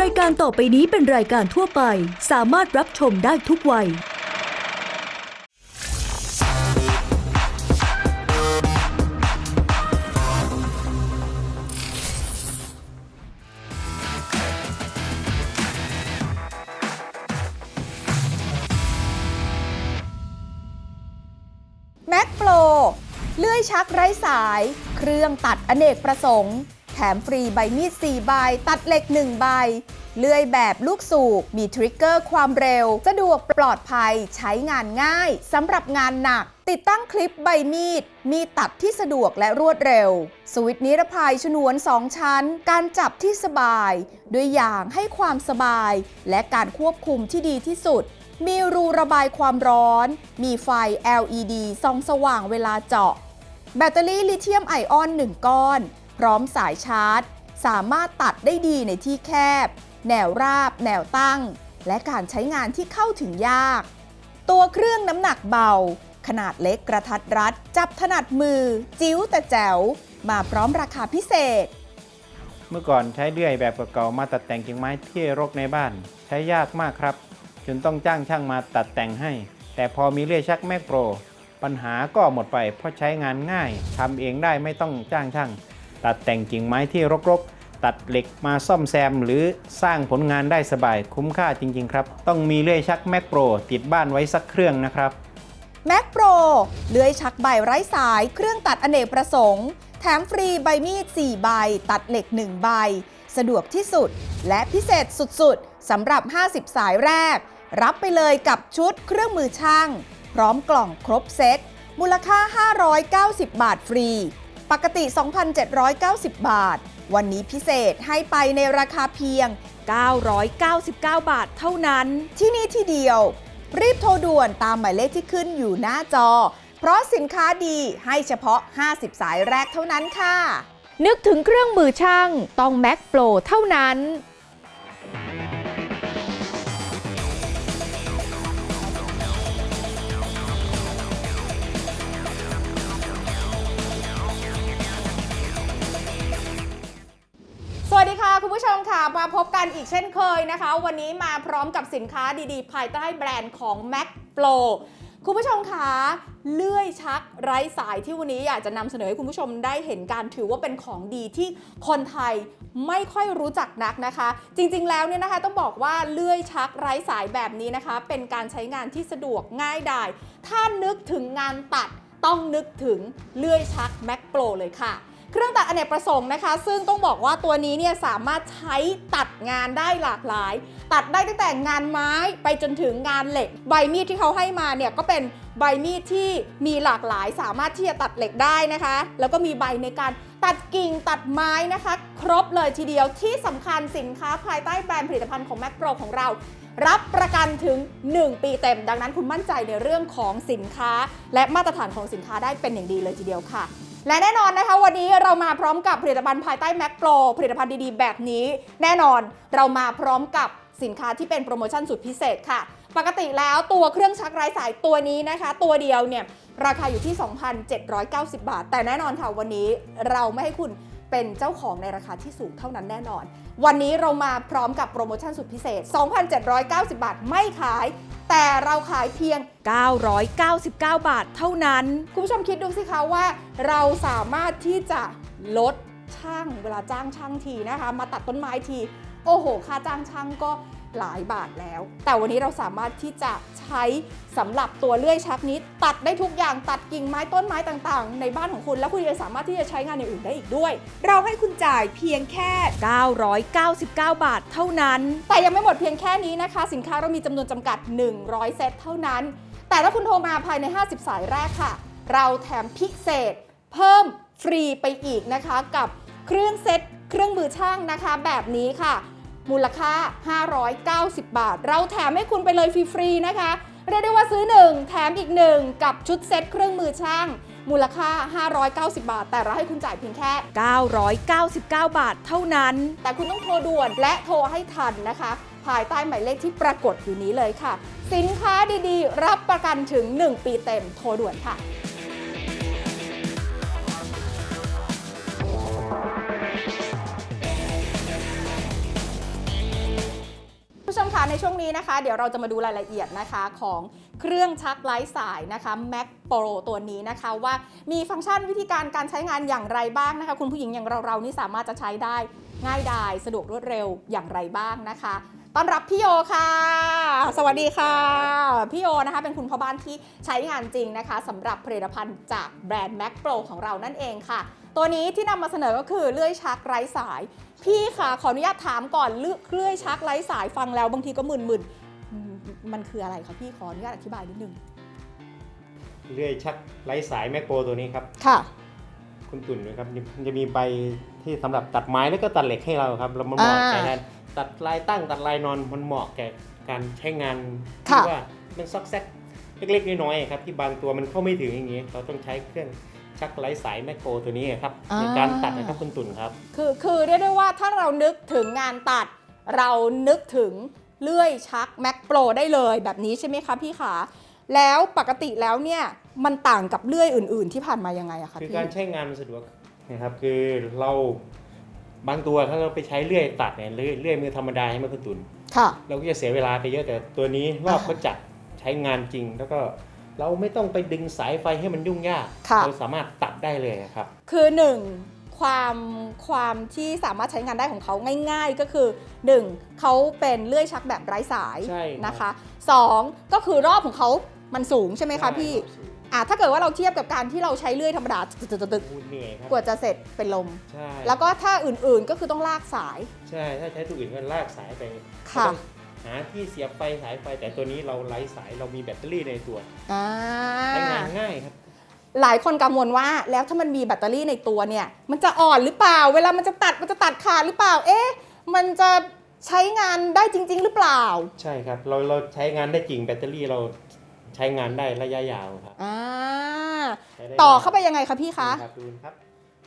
รายการต่อไปนี้เป็นรายการทั่วไป สามารถรับชมได้ทุกวัย แม็กโปร เลื่อยชักไร้สาย เครื่องตัดอเนกประสงค์ ถมฟรีใบมีด 4 ใบ ตัดเหล็ก 1 ใบ เลื่อยแบบลูกสูบ มีทริกเกอร์ความเร็ว สะดวกปลอดภัย ใช้งานง่าย สำหรับงานหนัก ติดตั้งคลิปใบมีด มีตัดที่สะดวกและรวดเร็ว สวิตช์นิรภัยฉนวน 2 ชั้น การจับที่สบาย ด้วยยางให้ความสบาย และการควบคุมที่ดีที่สุดมีรูระบายความร้อน มีไฟ LED ส่องสว่างเวลาเจาะ แบตเตอรี่ลิเธียมไอออน 1 ก้อน พร้อมสายชาร์จ สามารถตัดได้ดีในที่แคบ แนวราบ แนวตั้ง และการใช้งานที่เข้าถึงยาก ตัวเครื่องน้ำหนักเบา ขนาดเล็กกระทัดรัด จับถนัดมือ จิ้วแต่แจ๋ว มาพร้อมราคาพิเศษ เมื่อก่อนใช้เลื่อยแบบเก่าๆมาตัดแต่งกิ่งไม้ที่รกในบ้าน ใช้ยากมากครับ จนต้องจ้างช่างมาตัดแต่งให้ แต่พอมีเลื่อยชักแมกโปรปัญหาก็หมดไปเพราะใช้งานง่ายทำเองได้ไม่ต้องจ้างช่าง ตัดแต่งกิ่งไม้ที่รกๆ ตัดเหล็กมาซ่อมแซม หรือสร้างผลงานได้สบายคุ้มค่าจริง ๆ ครับ ต้องมีเลื่อยชักแมกโปรติดบ้านไว้สักเครื่องนะครับแม็กโปรเลื่อยชักใบไร้สายเครื่องตัดอเนกประสงค์ แถมฟรีใบมีด 4 ใบ ตัดเหล็ก 1 ใบ สะดวกที่สุด และพิเศษสุดๆสำหรับ 50 สายแรก รับไปเลยกับชุดเครื่องมือช่าง พร้อมกล่องครบเซตมูลค่า 590 บาทฟรี ปกติ 2,790 บาท วันนี้พิเศษให้ไปในราคาเพียง 999 บาทเท่านั้น ที่นี่ที่เดียว รีบโทรด่วนตามหมายเลขที่ขึ้นอยู่หน้าจอ เพราะสินค้าดีให้เฉพาะ 50 สายแรกเท่านั้นค่ะ นึกถึงเครื่องมือช่างต้องแม็กโปรเท่านั้น มาพบกันอีกเช่นเคยนะคะ วันนี้มาพร้อมกับสินค้าดีๆ ภายใต้แบรนด์ของ Mac Pro คุณผู้ชมคะเลื่อยชักไร้สายที่วันนี้อยากจะนำเสนอให้คุณผู้ชมได้เห็นการถือว่าเป็นของดีที่คนไทยไม่ค่อยรู้จักนักนะคะ จริงๆแล้วเนี่ยนะคะต้องบอกว่าเลื่อยชักไร้สายแบบนี้นะคะ เป็นการใช้งานที่สะดวกง่ายดายถ้านึกถึงงานตัดต้องนึกถึงเลื่อยชัก Mac Pro เลยค่ะ เครื่องตัดอเนกประสงค์นะคะ ซึ่งต้องบอกว่าตัวนี้เนี่ยสามารถใช้ตัดงานได้หลากหลาย ตัดได้ตั้งแต่งานไม้ไปจนถึงงานเหล็ก ใบมีดที่เขาให้มาเนี่ยก็เป็นใบมีดที่มีหลากหลาย สามารถที่จะตัดเหล็กได้นะคะ แล้วก็มีใบในการตัดกิ่งตัดไม้นะคะ ครบเลยทีเดียวที่สำคัญสินค้าภายใต้แบรนด์ผลิตภัณฑ์ของ Mac Pro ของเรา รับประกันถึง 1 ปีเต็ม ดังนั้นคุณมั่นใจในเรื่องของสินค้า และมาตรฐานของสินค้าได้เป็นอย่างดีเลยทีเดียวค่ะ และแน่นอนนะคะ วันนี้เรามาพร้อมกับผลิตภัณฑ์ภายใต้ Mac Pro ผลิตภัณฑ์ดีๆ แบบนี้ แน่นอนเรามาพร้อมกับสินค้าที่เป็นโปรโมชั่นสุดพิเศษค่ะ ปกติแล้วตัวเครื่องชักไร้สายตัวนี้นะคะ ตัวเดียวเนี่ยราคาอยู่ที่ 2,790 บาท แต่แน่นอนค่ะวันนี้เราไม่ให้คุณเป็นเจ้าของในราคาที่สูงเท่านั้นแน่นอน วันนี้เรามาพร้อมกับโปรโมชั่นสุดพิเศษ 2,790 บาทไม่ขาย แต่เราขายเพียง 999 บาทเท่านั้น คุณผู้ชมคิดดูสิคะว่า เราสามารถที่จะลดช่างเวลาจ้างช่างทีนะคะ มาตัดต้นไม้ที โอ้โห ค่าจ้างช่างก็ หลายบาทแล้ว แต่วันนี้เราสามารถที่จะใช้สำหรับตัวเลื่อยชักนี้ ตัดได้ทุกอย่างตัดกิ่งไม้ต้นไม้ต่างๆ ในบ้านของคุณ แล้วคุณยังสามารถที่จะใช้งานอย่างอื่นได้อีกด้วย เราให้คุณจ่ายเพียงแค่ 999 บาทเท่านั้น แต่ยังไม่หมดเพียงแค่นี้นะคะ สินค้าเรามีจำนวนจำกัด 100 เซตเท่านั้น แต่ถ้าคุณโทรมาภายใน 50 สายแรกค่ะ เราแถมพิเศษ เพิ่มฟรีไปอีกนะคะกับเครื่องเซตเครื่องมือช่างนะคะ แบบนี้ค่ะ มูลค่า 590 บาท เราแถมให้คุณไปเลยฟรีๆนะคะ เรียกได้ว่าซื้อ 1 แถมอีก 1 กับชุดเซตเครื่องมือช่าง มูลค่า 590 บาท แต่เราให้คุณจ่ายเพียงแค่ 999 บาทเท่านั้น แต่คุณต้องโทรด่วนและโทรให้ทันนะคะ ภายใต้หมายเลขที่ปรากฏอยู่นี้เลยค่ะ สินค้าดีๆ รับประกันถึง 1 ปีเต็มโทรด่วนค่ะ ในช่วงนี้นะคะ เดี๋ยวเราจะมาดูรายละเอียดนะคะของเครื่องชักไร้สายนะคะ Mac Pro ตัวนี้นะคะว่ามีฟังก์ชันวิธีการการใช้งานอย่างไรบ้างนะคะ คุณผู้หญิงอย่างเราๆนี่สามารถจะใช้ได้ง่ายดายสะดวกรวดเร็วอย่างไรบ้างนะคะต้อนรับพี่โยค่ะ สวัสดีค่ะ พี่โยนะคะเป็นคุณพ่อบ้านที่ใช้งานจริงนะคะสำหรับผลิตภัณฑ์จากแบรนด์ Mac Pro ของเรานั่นเองค่ะ ตัวนี้ที่นำมาเสนอก็คือเลื่อยชักไร้สาย พี่ค่ะขออนุญาตถามก่อนเลื่อยเลื่อยชักไร้สายฟังแล้วบางทีก็มึนๆอืมมันคืออะไรคะพี่ขออนุญาตอธิบายนิดนึงเลื่อยชักไร้สายแมคโครตัวนี้ครับค่ะ คุณตุ่นนะครับมันจะมีใบที่สำหรับตัดไม้แล้วก็ตัดเหล็กให้เราครับแล้วมันเหมาะอ่าแก่การตัดลายตั้งตัดลายนอนมันเหมาะแก่การใช้งานค่ะที่ว่ามันซอกแซกเล็กๆน้อยๆครับที่บางตัวมันเข้าไม่ถึงอย่างนี้ เราต้องใช้เครื่อง ชักไร้สายแมคโครตัวนี้ครับในการตัดนะครับคุณตุ่นครับคือคือเรียกได้ว่าถ้าเรานึกถึงงานตัด เรานึกถึงเลื่อยชัก Mac Pro ได้เลยแบบนี้ใช่ไหมคะพี่ขาแล้วปกติแล้วเนี่ยมันต่างกับเลื่อยอื่น ๆ ที่ผ่านมายังไงอะคะคือพี่การใช้งานมันสะดวกนะครับคือเราบางตัวถ้าเราไปใช้เลื่อยตัดเนี่ยเลื่อยเลื่อยมือธรรมดาให้มันคุณตุ่นค่ะ เราก็จะเสียเวลาไปเยอะแต่ตัวนี้รอบก็จัดใช้งานจริงแล้วก็ เราไม่ต้องไปดึงสายไฟให้มันยุ่งยาก ค่ะ เราสามารถตัดได้เลยครับ คือหนึ่งความความที่สามารถใช้งานได้ของเขาง่าย ๆ ก็คือหนึ่งเขาเป็นเลื่อยชักแบบไร้สายใช่ครับนะคะสองก็คือรอบของเขามันสูงใช่ไหมคะพี่อะถ้าเกิดว่าเราเทียบกับการที่เราใช้เลื่อยธรรมดาตึกๆพูดเหนื่อยครับๆกว่าจะเสร็จเป็นลม ใช่แล้วก็ถ้าอื่นๆก็คือต้องลากสาย ใช่ ถ้าใช้ตัวอื่นก็ลากสายไปค่ะ ต้อง หาที่เสียบไฟสายไฟ แต่ตัวนี้เราไร้สายเรามีแบตเตอรี่ในตัวอ่า ใช้งานง่ายครับ หลายคนกังวลว่าแล้วถ้ามันมีแบตเตอรี่ในตัวเนี่ย มันจะอ่อนหรือเปล่า เวลามันจะตัดมันจะตัดขาดหรือเปล่า เอ๊ะ มันจะใช้งานได้จริง ๆ หรือเปล่าใช่ครับ เราเราใช้งานได้จริงแบตเตอรี่เราใช้งานได้ระยะยาวครับอ่าใช้ด้ต่อนนเข้าไปยังไงคะพี่คะครับดูนะครับ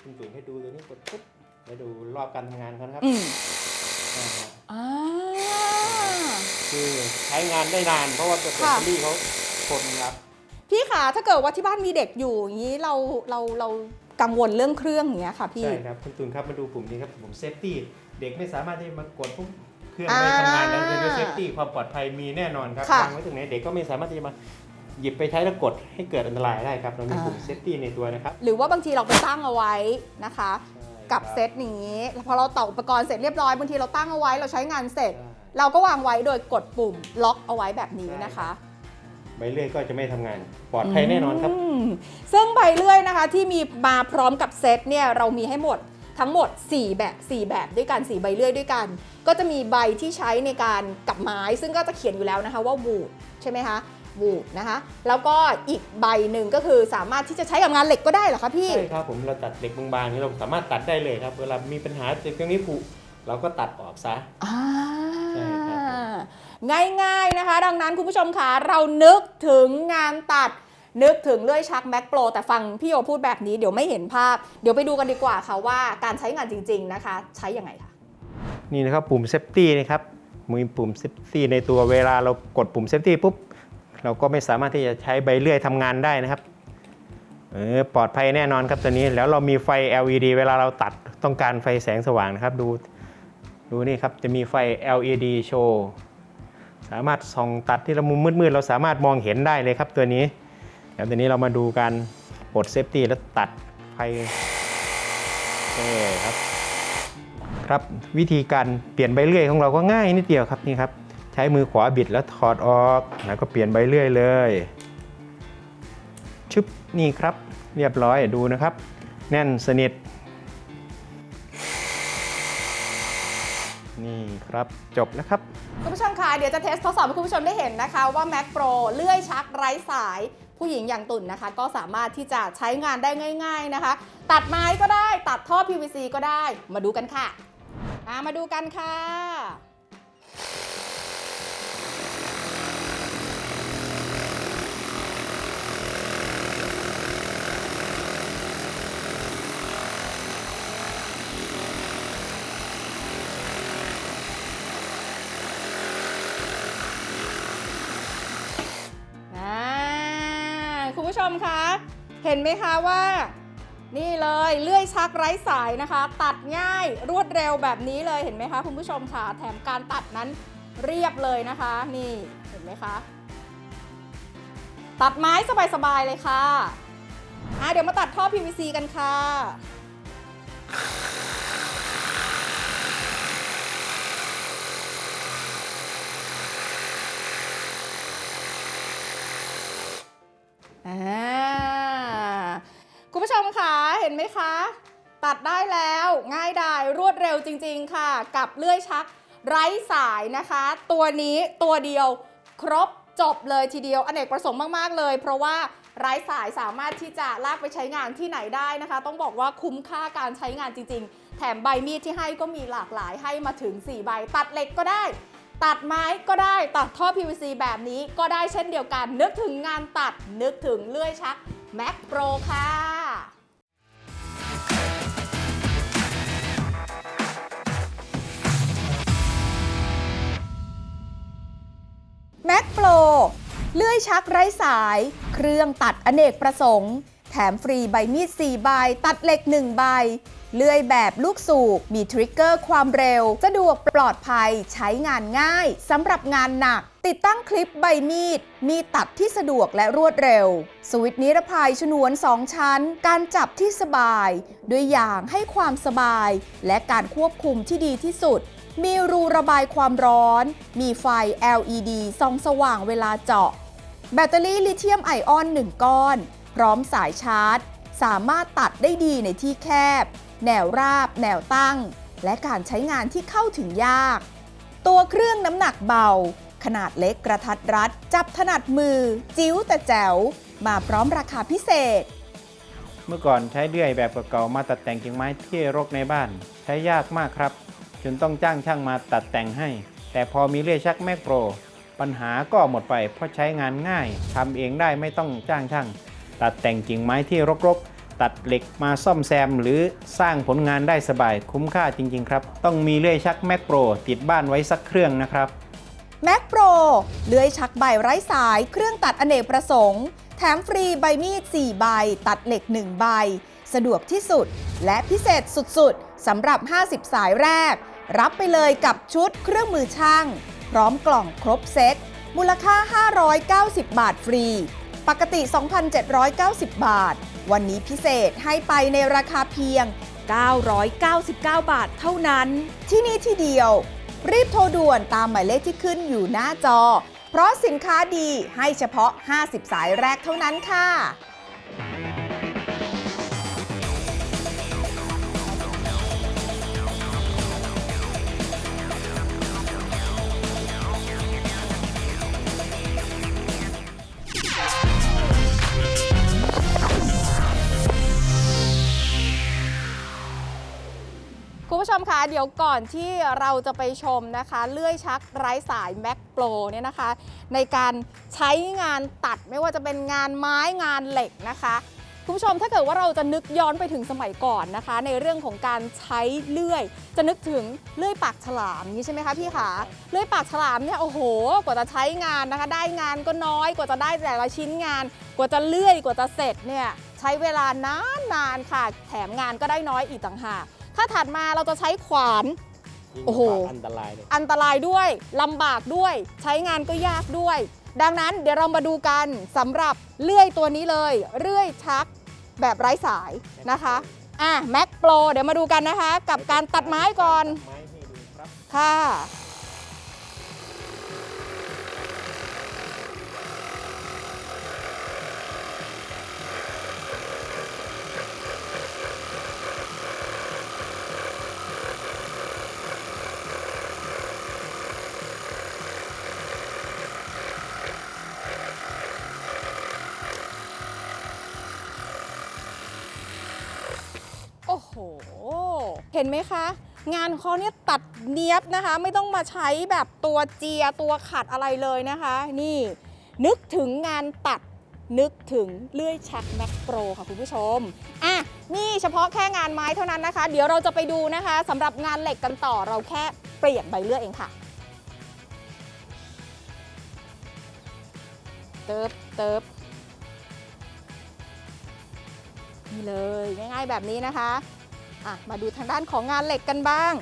คุณตุ๋นให้ดูตัวนี้กดปุ๊บแล้วดูรอบการทำงานเขานะครับอืมอ่าฮะอ่า คือใช้งานได้นาน เพราะว่าแบตเตค่ะอรี่เขาทนครับพี่คะถ้าเกิดว่าที่บ้านมีเด็กอยู่อย่างนี้เราเราเรากังวลเรื่องเครื่องอย่างเงี้ยค่ะพี่ใช่ครับคุณตุนครับมาดูปุ่มนี้ครับปุ่มเซฟตี้เด็กไม่สามารถที่จะมากดปุ๊บเครื่องอ่าไม่ทำงานแล้วคือเซฟตี้ความปลอดภัยมีแน่นอนครับค่ะวางไว้ตรงไหนเด็กก็ไม่สามารถที่จะมาหยิบไปใช้แล้วกดให้เกิดอันตรายได้ครับเรามีอ่าปุ่มเซฟตี้ในตัวนะครับหรือว่าบางทีเราไปตั้งเอาไว้นะคะใช่กับครับเซตนี้พอเราต่ออุปกรณ์เสร็จเรียบร้อยบางทีเราตั้งเอาไว้เราใช้งานเสร็จใช่ เราก็วางไว้โดยกดปุ่มล็อกเอาไว้แบบนี้นะคะ ใบเลื่อยก็จะไม่ทำงาน ปลอดภัยแน่นอนครับ มซึ่งใบเลื่อยนะคะที่มีมาพร้อมกับเซตเนี่ยเรามีให้หมดทั้งหมด 4 แบบ 4 แบบด้วยกัน 4 ใบเลื่อยด้วยกัน ก็จะมีใบที่ใช้ในการกับไม้ ซึ่งก็จะเขียนอยู่แล้วนะคะว่าวูดใช่ไหมคะวูดนะคะ แล้วก็อีกใบหนึ่งก็คือสามารถที่จะใช้กับงานเหล็กก็ได้เหรอคะพี่ ใช่ครับผมเราตัดเหล็กบางๆนี่เราสามารถตัดได้เลยครับ เวลามีปัญหาตรงนี้ผุ เราก็ตัดออกซะ อ่าใช่ครับง่ายๆนะคะ ดังนั้นคุณผู้ชมคะเรานึกถึงงานตัด นึกถึงเลื่อยชัก Mac Pro แต่ฟังพี่โยพูดแบบนี้เดี๋ยวไม่เห็นภาพ เดี๋ยวไปดูกันดีกว่าค่ะว่าการใช้งานจริง ๆนะคะ ใช้ยังไงคะ นี่นะครับปุ่มเซฟตี้นะครับมีปุ่มเซฟตี้ในตัวเวลาเรากดปุ่มเซฟตี้ปุ๊บเราก็ไม่สามารถที่จะใช้ใบเลื่อยทำงานได้นะครับเออปลอดภัยแน่นอนครับตัวนี้แล้วเรามีไฟ LED เวลาเราตัดต้องการไฟแสงสว่างนะครับ ดู ดูนี่ครับ จะมีไฟ LED โชว์สามารถส่องตัดที่รามุมมืดๆ เราสามารถมองเห็นได้เลยครับตัวนี้แล้วตัวนี้เรามาดูการปลดเซฟตี้แล้วตัดไฟโอเคครับครับวิธีการเปลี่ยนใบเลื่อยของเราก็ง่ายนิดเดียวครับนี่ครับ ใช้มือขวาบิดแล้วถอดออก แล้วก็เปลี่ยนใบเลื่อยเลยชึบนี่ครับ เรียบร้อยดูนะครับ แน่นสนิท ครับ จบแล้วครับ คุณผู้ชมคะเดี๋ยวจะเทสทดสอบให้คุณผู้ชมได้เห็นนะคะ ว่า Mac Pro เลื่อยชักไร้สาย ผู้หญิงอย่างตุ่นนะคะ ก็สามารถที่จะใช้งานได้ง่าย ๆนะคะ ตัดไม้ก็ได้ตัดท่อ PVC ก็ได้มาดูกันค่ะอ่ามาดูกันค่ะ ห็นไหมคะว่า นี่เลยเลื่อยชักไร้สายนะคะ ตัดง่ายรวดเร็วแบบนี้เลยเห็นไหมคะ คุณผู้ชมคะแถมการตัดนั้นเรียบเลยนะคะ นี่เห็นไหมคะ ตัดไม้สบายๆเลยค่ะอะเดี๋ยวมาตัดท่อ PVC กันค่ะอ่า ชมคะเห็นไหมคะ ตัดได้แล้วง่ายดายรวดเร็วจริง ๆ ค่ะ กับเลื่อยชักไร้สายนะคะ ตัวนี้ตัวเดียวครบจบเลยทีเดียวอเนกประสงค์มาก ๆ เลย เพราะว่าไร้สายสามารถที่จะลากไปใช้งานที่ไหนได้นะคะ ต้องบอกว่าคุ้มค่าการใช้งานจริง ๆ แถมใบมีดที่ให้ก็มีหลากหลายให้มาถึง 4 ใบ ตัดเหล็กก็ได้ ตัดไม้ก็ได้ตัดท่อ PVC แบบนี้ก็ได้เช่นเดียวกัน นึกถึงงานตัดนึกถึงเลื่อยชัก Mac Pro ค่ะ Mac Pro เลื่อยชักไร้สาย เครื่องตัดอเนกประสงค์ แถมฟรีใบมีด 4 ใบ ตัดเหล็ก 1 ใบ เลื่อยแบบลูกสูบ มีทริกเกอร์ความเร็ว สะดวกปลอดภัย ใช้งานง่ายสำหรับงานหนัก ติดตั้งคลิปใบมีด มีตัดที่สะดวกและรวดเร็ว สวิตช์นิรภัยชนวน 2 ชั้น การจับที่สบาย ด้วยยางให้ความสบาย และการควบคุมที่ดีที่สุด มีรูระบายความร้อน มีไฟ LED ส่องสว่างเวลาเจาะ แบตเตอรี่ลิเธียมไอออน 1 ก้อน พร้อมสายชาร์จ สามารถตัดได้ดีในที่แคบ แนวราบ แนวตั้ง และการใช้งานที่เข้าถึงยาก ตัวเครื่องน้ำหนักเบา ขนาดเล็กกระทัดรัด จับถนัดมือ จิ้วแต่แจ๋ว มาพร้อมราคาพิเศษ เมื่อก่อนใช้เลื่อยแบบเก่าๆมาตัดแต่งกิ่งไม้ที่รกในบ้าน ใช้ยากมากครับ จนต้องจ้างช่างมาตัดแต่งให้ แต่พอมีเลื่อยชักแมกโปร ปัญหาก็หมดไปเพราะใช้งานง่ายทำเองได้ไม่ต้องจ้างช่าง ตัดแต่งกิ่งไม้ที่รกๆตัดเหล็กมาซ่อมแซม หรือสร้างผลงานได้สบายคุ้มค่าจริง ๆ ครับ ต้องมีเลื่อยชักแมกโปร ติดบ้านไว้สักเครื่องนะครับ Mac Pro เลื่อยชักใบไร้สายเครื่องตัดอเนกประสงค์ แถมฟรีใบมีด 4 ใบ ตัดเหล็ก 1 ใบ สะดวกที่สุด และพิเศษสุดๆสำหรับ 50 สายแรก รับไปเลยกับชุดเครื่องมือช่าง พร้อมกล่องครบเซ็ตมูลค่า 590 บาทฟรี ปกติ 2,790 บาท วันนี้พิเศษให้ไปในราคาเพียง 999 บาทเท่านั้น ที่นี่ที่เดียว รีบโทรด่วนตามหมายเลขที่ขึ้นอยู่หน้าจอ เพราะสินค้าดีให้เฉพาะ 50 สายแรกเท่านั้นค่ะ คุณผู้ชมคะเดี๋ยวก่อนที่เราจะไปชมนะคะ เลื่อยชักไร้สาย Mac Pro เนี่ยนะคะ ในการใช้งานตัดไม่ว่าจะเป็นงานไม้งานเหล็กนะคะคุณผู้ชมถ้าเกิดว่าเราจะนึกย้อนไปถึงสมัยก่อนนะคะ ในเรื่องของการใช้เลื่อย จะนึกถึงเลื่อยปากฉลามนี้ใช่ไหมคะพี่ขาเลื่อยปากฉลามเนี่ยโอ้โห กว่าจะใช้งานนะคะ ได้งานก็น้อยกว่าจะได้แต่ละชิ้นงาน กว่าจะเลื่อยกว่าจะเสร็จเนี่ยใช้เวลานานๆค่ะ แถมงานก็ได้น้อยอีกต่างหาก ถ้าถัดมาเราจะใช้ขวานโอ้โหอันตรายเลยอันตรายด้วยลำบากด้วย ใช้งานก็ยากด้วย ดังนั้นเดี๋ยวเรามาดูกันสำหรับเลื่อยตัวนี้เลย เลื่อยชักแบบไร้สายนะคะอะ Mac Pro เดี๋ยวมาดูกันนะคะ กับการตัดไม้ก่อนไม้ให้ดูครับ ค่ะ เห็นไหมคะ งานเขาเนี่ยตัดเนียบนะคะ ไม่ต้องมาใช้แบบตัวเจียตัวขัดอะไรเลยนะคะ นี่ นึกถึงงานตัดนึกถึงเลื่อยชักแม็กโปรค่ะคุณผู้ชม อะ นี่เฉพาะแค่งานไม้เท่านั้นนะคะ เดี๋ยวเราจะไปดูนะคะสำหรับงานเหล็กกันต่อเราแค่เปลี่ยนใบเลื่อยเองค่ะ เติบเติบนี่เลยง่ายๆแบบนี้นะคะอะ มาดูทางด้านของงานเหล็กกันบ้าง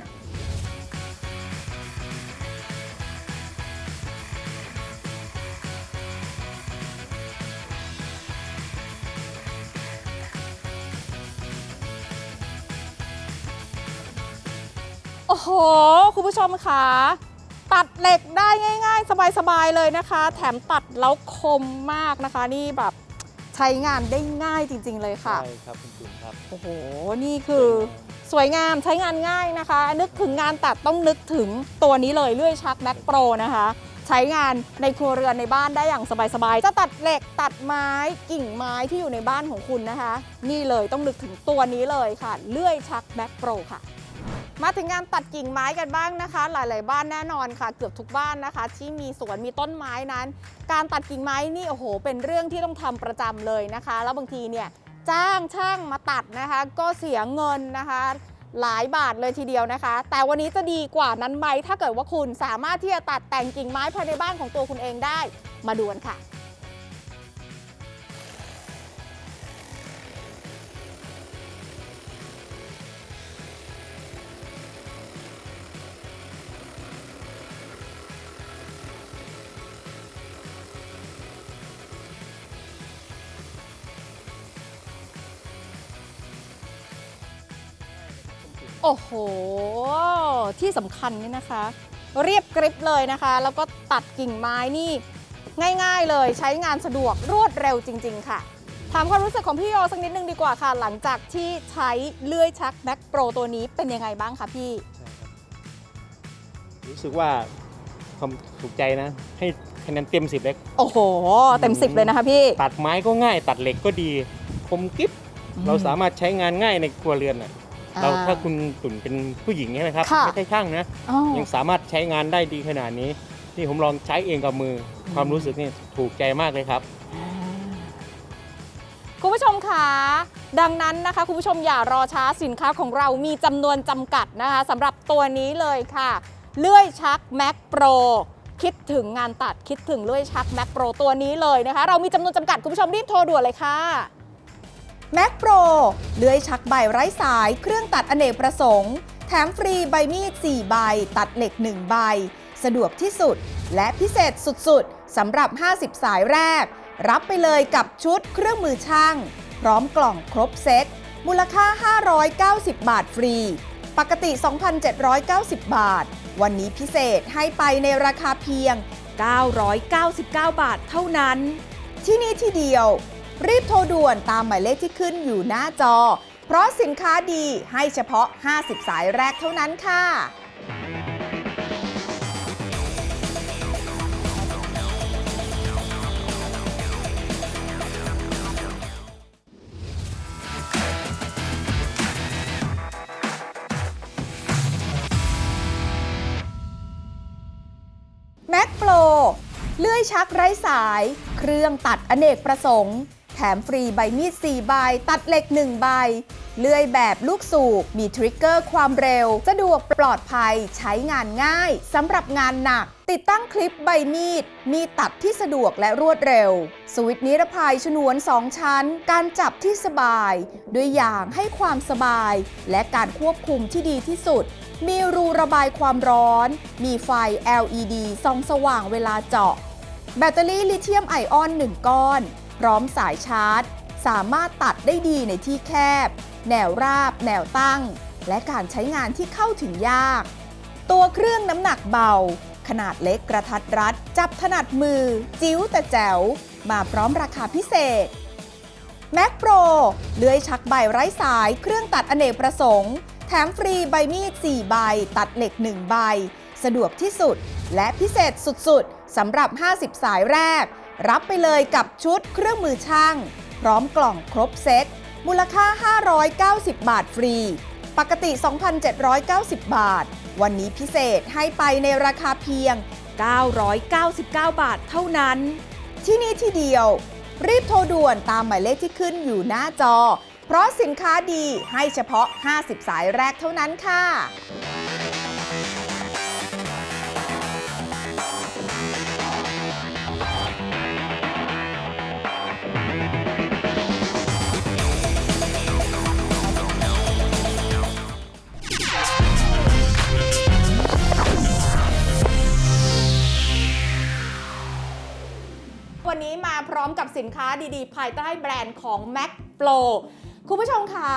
โอ้โห คุณผู้ชมคะตัดเหล็กได้ง่าย ๆ สบาย ๆ เลยนะคะ แถมตัดแล้วคมมากนะคะ นี่แบบ ช้งานได้ง่ายจริง ๆ เลยค่ะ ใช่ครับคุณจุนครับ โอ้โห นี่คือสวยงามใช้งานง่ายนะคะ นึกถึงงานตัดต้องนึกถึงตัวนี้เลยเลื่อยชักแม็กโปรนะคะ ใช้งานในครัวเรือนในบ้านได้อย่างสบายๆ จะตัดเหล็กตัดไม้กิ่งไม้ที่อยู่ในบ้านของคุณนะคะ นี่เลยต้องนึกถึงตัวนี้เลยค่ะ เลื่อยชักแม็กโปรค่ะ มาถึงงานตัดกิ่งไม้กันบ้างนะคะ หลาย ๆ บ้านแน่นอนค่ะ เกือบทุกบ้านนะคะ ที่มีสวนมีต้นไม้นั้น การตัดกิ่งไม้นี่โอ้โห เป็นเรื่องที่ต้องทำประจำเลยนะคะ แล้วบางทีเนี่ยจ้างช่างมาตัดนะคะ ก็เสียเงินนะคะ หลายบาทเลยทีเดียวนะคะ แต่วันนี้จะดีกว่านั้นไหมถ้าเกิดว่าคุณสามารถที่จะตัดแต่งกิ่งไม้ภายในบ้านของตัวคุณเองได้ มาดูกันค่ะ โอ้โห ที่สำคัญนี่นะคะ เรียบกริบเลยนะคะ แล้วก็ตัดกิ่งไม้นี่ง่ายๆเลยใช้งานสะดวกรวดเร็วจริง ๆ ค่ะถามความรู้สึกของพี่โยสักนิดนึงดีกว่าค่ะ หลังจากที่ใช้เลื่อยชักแบ็กโปรตัวนี้เป็นยังไงบ้างคะพี่ รู้สึกว่าความถูกใจนะ ให้คะแนนเต็มสิบเลยโอ้โห เต็ม10เลยนะคะพี่ ตัดไม้ก็ง่าย ตัดเหล็กก็ดี คมกริบเราสามารถใช้งานง่ายในครัวเรือนน่ะ เราถ้าคุณตุ่นเป็นผู้หญิงใช่ไหมครับ ค่ะไม่ใช่ช่างนะ อ๋อ ยังสามารถใช้งานได้ดีขนาดนี้ นี่ผมลองใช้เองกับมือความรู้สึกนี่ถูกใจมากเลยครับ คุณผู้ชมคะดังนั้นนะคะ คุณผู้ชมอย่ารอช้าสินค้าของเรามีจำนวนจำกัดนะคะสำหรับตัวนี้เลยค่ะ เลื่อยชัก Mac Pro คิดถึงงานตัดคิดถึงเลื่อยชัก Mac Pro ตัวนี้เลยนะคะ เรามีจำนวนจำกัด คุณผู้ชมรีบโทรด่วนเลยค่ะ Mac Pro เลื่อยชักใบไร้สาย เครื่องตัดอเนกประสงค์ แถมฟรีใบมีด 4 ใบ ตัดเหล็ก 1 ใบ สะดวกที่สุด และพิเศษสุดๆสำหรับ 50 สายแรก รับไปเลยกับชุดเครื่องมือช่าง พร้อมกล่องครบเซต มูลค่า 590 บาทฟรี ปกติ 2,790 บาท วันนี้พิเศษให้ไปในราคาเพียง 999 บาทเท่านั้น ที่นี่ที่เดียว รีบโทรด่วนตามหมายเลขที่ขึ้นอยู่หน้าจอ เพราะสินค้าดีให้เฉพาะ 50 สายแรกเท่านั้นค่ะ Mac Pro เลื่อยชักไร้สาย เครื่องตัดอเนกประสงค์ ถมฟรีใบมีด 4 ใบ ตัดเหล็ก 1 ใบ เลื่อยแบบลูกสูบ มีทริกเกอร์ความเร็ว สะดวกปลอดภัย ใช้งานง่ายสำหรับงานหนัก ติดตั้งคลิปใบมีด มีตัดที่สะดวกและรวดเร็ว สวิตช์นิรภัยฉนวน 2 ชั้น การจับที่สบาย ด้วยยางให้ความสบาย และการควบคุมที่ดีที่สุด มีรูระบายความร้อน มีไฟ LED ส่องสว่างเวลาเจาะแบตเตอรี่ลิเธียมไอออน 1 ก้อน พร้อมสายชาร์จ สามารถตัดได้ดีในที่แคบ แนวราบ แนวตั้ง และการใช้งานที่เข้าถึงยาก ตัวเครื่องน้ำหนักเบา ขนาดเล็กกระทัดรัด จับถนัดมือ จิ้วแต่แจ๋ว มาพร้อมราคาพิเศษ Mac Pro เลื่อยชักใบไร้สาย เครื่องตัดอเนกประสงค์แถมฟรีใบมีด 4 ใบ ตัดเหล็ก 1 ใบ สะดวกที่สุด และพิเศษสุดๆสำหรับ 50 สายแรก รับไปเลยกับชุดเครื่องมือช่าง พร้อมกล่องครบเซต มูลค่า 590 บาทฟรี ปกติ 2,790 บาท วันนี้พิเศษให้ไปในราคาเพียง 999 บาทเท่านั้น ที่นี่ที่เดียว รีบโทรด่วนตามหมายเลขที่ขึ้นอยู่หน้าจอ เพราะสินค้าดีให้เฉพาะ 50 สายแรกเท่านั้นค่ะ วันนี้มาพร้อมกับสินค้าดีๆ ภายใต้แบรนด์ของ Mac Pro คุณผู้ชมคะ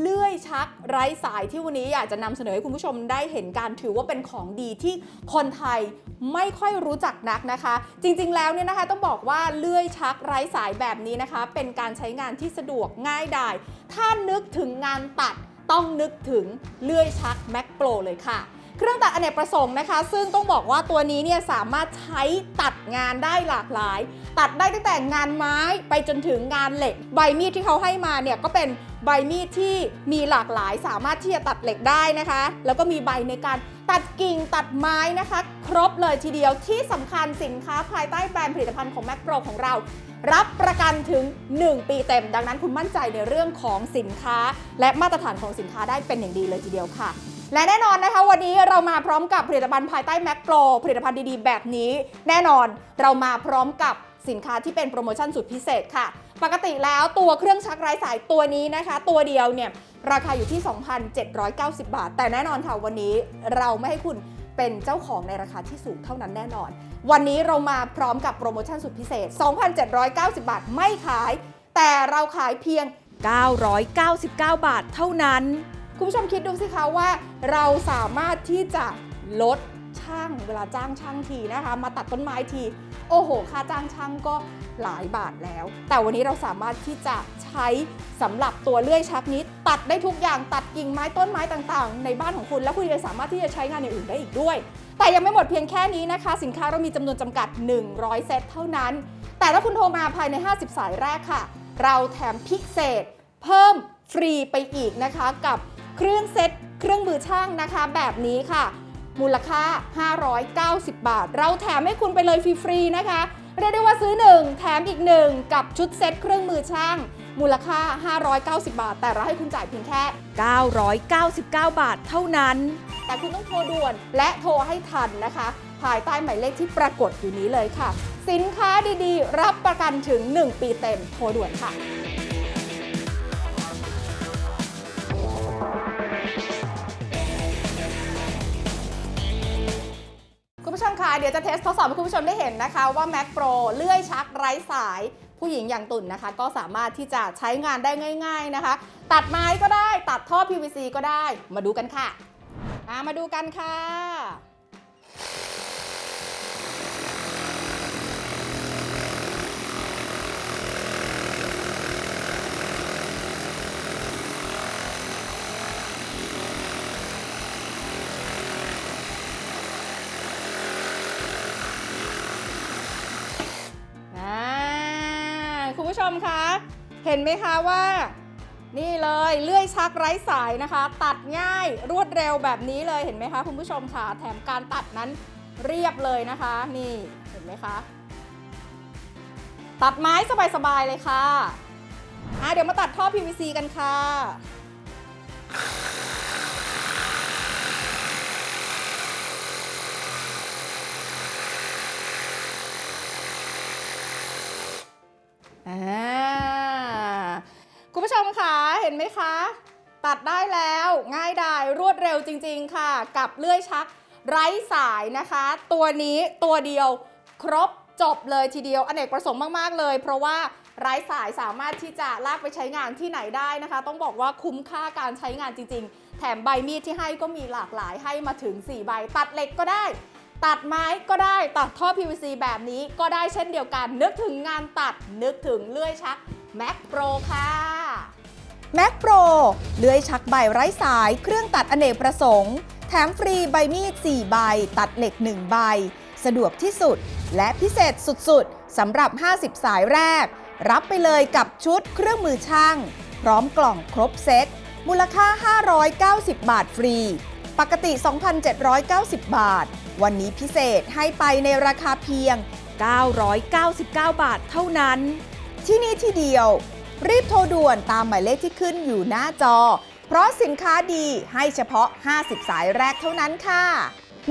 เลื่อยชักไร้สายที่วันนี้อยากจะนำเสนอให้คุณผู้ชมได้เห็นการถือว่าเป็นของดีที่คนไทยไม่ค่อยรู้จักนักนะคะ จริงๆแล้วเนี่ยนะคะต้องบอกว่าเลื่อยชักไร้สายแบบนี้นะคะ เป็นการใช้งานที่สะดวกง่ายดายถ้านึกถึงงานตัดต้องนึกถึงเลื่อยชัก Mac Pro เลยค่ะ เครื่องตัดอเนกประสงค์นะคะ ซึ่งต้องบอกว่าตัวนี้เนี่ยสามารถใช้ตัดงานได้หลากหลาย ตัดได้ตั้งแต่งานไม้ไปจนถึงงานเหล็ก ใบมีดที่เขาให้มาเนี่ยก็เป็นใบมีดที่มีหลากหลาย สามารถที่จะตัดเหล็กได้นะคะ แล้วก็มีใบในการตัดกิ่งตัดไม้นะคะ ครบเลยทีเดียวที่สำคัญสินค้าภายใต้แบรนด์ผลิตภัณฑ์ของ Mac Pro ของเรารับประกันถึง 1 ปีเต็ม ดังนั้นคุณมั่นใจในเรื่องของสินค้า และมาตรฐานของสินค้าได้เป็นอย่างดีเลยทีเดียวค่ะ และแน่นอนนะคะ วันนี้เรามาพร้อมกับผลิตภัณฑ์ภายใต้ Mac Pro ผลิตภัณฑ์ดีๆ แบบนี้ แน่นอนเรามาพร้อมกับสินค้าที่เป็นโปรโมชั่นสุดพิเศษค่ะ ปกติแล้วตัวเครื่องชักไร้สายตัวนี้นะคะ ตัวเดียวเนี่ยราคาอยู่ที่ 2,790 บาท แต่แน่นอนค่ะวันนี้เราไม่ให้คุณเป็นเจ้าของในราคาที่สูงเท่านั้นแน่นอน วันนี้เรามาพร้อมกับโปรโมชั่นสุดพิเศษ 2,790 บาทไม่ขาย แต่เราขายเพียง 999 บาทเท่านั้น คุณผู้ชมคิดดูสิคะว่าเราสามารถที่จะลดช่างเวลาจ้างช่างทีนะคะ มาตัดต้นไม้ที โอ้โห ค่าจ้างช่างก็หลายบาทแล้ว แต่วันนี้เราสามารถที่จะใช้สำหรับตัวเลื่อยชักนี้ ตัดได้ทุกอย่างตัดกิ่งไม้ต้นไม้ต่างๆ ในบ้านของคุณ แล้วคุณยังสามารถที่จะใช้งานอย่างอื่นได้อีกด้วย แต่ยังไม่หมดเพียงแค่นี้นะคะ สินค้าเรามีจำนวนจำกัด 100 เซตเท่านั้น แต่ถ้าคุณโทรมาภายใน 50 สายแรกค่ะ เราแถมพิเศษ เพิ่มฟรีไปอีกนะคะกับ เครื่องเซตเครื่องมือช่างนะคะ แบบนี้ค่ะ มูลค่า 590 บาท เราแถมให้คุณไปเลยฟรีๆนะคะเรียกได้ว่าซื้อ 1 แถมอีก 1 กับชุดเซตเครื่องมือช่าง มูลค่า 590 บาท แต่เราให้คุณจ่ายเพียงแค่ 999 บาทเท่านั้น แต่คุณต้องโทรด่วนและโทรให้ทันนะคะ ภายใต้หมายเลขที่ปรากฏอยู่นี้เลยค่ะ สินค้าดีๆ รับประกันถึง 1 ปีเต็มโทรด่วนค่ะ ผู้ชมคะเดี๋ยวจะเทสทดสอบให้คุณผู้ชมได้เห็นนะคะ ว่า Mac Pro เลื่อยชักไร้สายผู้หญิงอย่างตุ่นนะคะ ก็สามารถที่จะใช้งานได้ง่าย ๆนะคะ ตัดไม้ก็ได้ตัดท่อ PVC ก็ได้มาดูกันค่ะอ่ามาดูกันค่ะ เห็นไหมคะว่า นี่เลยเลื่อยชักไร้สายนะคะ ตัดง่ายรวดเร็วแบบนี้เลยเห็นไหมคะ คุณผู้ชมค่ะแถมการตัดนั้นเรียบเลยนะคะ นี่เห็นไหมคะ ตัดไม้สบายๆเลยค่ะอะ เดี๋ยวมาตัดท่อ PVC กันค่ะ ชมคะเห็นไหมคะ ตัดได้แล้วง่ายดายรวดเร็วจริง ๆ ค่ะ กับเลื่อยชักไร้สายนะคะ ตัวนี้ตัวเดียวครบจบเลยทีเดียวอเนกประสงค์มาก ๆ เลย เพราะว่าไร้สายสามารถที่จะลากไปใช้งานที่ไหนได้นะคะ ต้องบอกว่าคุ้มค่าการใช้งานจริง ๆ แถมใบมีดที่ให้ก็มีหลากหลายให้มาถึง 4 ใบ ตัดเหล็กก็ได้ ตัดไม้ก็ได้ตัดท่อ PVC แบบนี้ก็ได้เช่นเดียวกัน นึกถึงงานตัดนึกถึงเลื่อยชัก Mac Pro ค่ะ Mac Pro เลื่อยชักใบไร้สายเครื่องตัดอเนกประสงค์ แถมฟรีใบมีด 4 ใบ ตัดเหล็ก 1 ใบ สะดวกที่สุด และพิเศษสุดๆสำหรับ 50 สายแรก รับไปเลยกับชุดเครื่องมือช่าง พร้อมกล่องครบเซ็ตมูลค่า 590 บาทฟรี ปกติ 2,790 บาท วันนี้พิเศษให้ไปในราคาเพียง 999 บาทเท่านั้น ที่นี่ที่เดียว รีบโทรด่วนตามหมายเลขที่ขึ้นอยู่หน้าจอ เพราะสินค้าดีให้เฉพาะ 50 สายแรกเท่านั้นค่ะ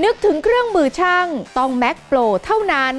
นึกถึงเครื่องมือช่างต้อง Mac Pro เท่านั้น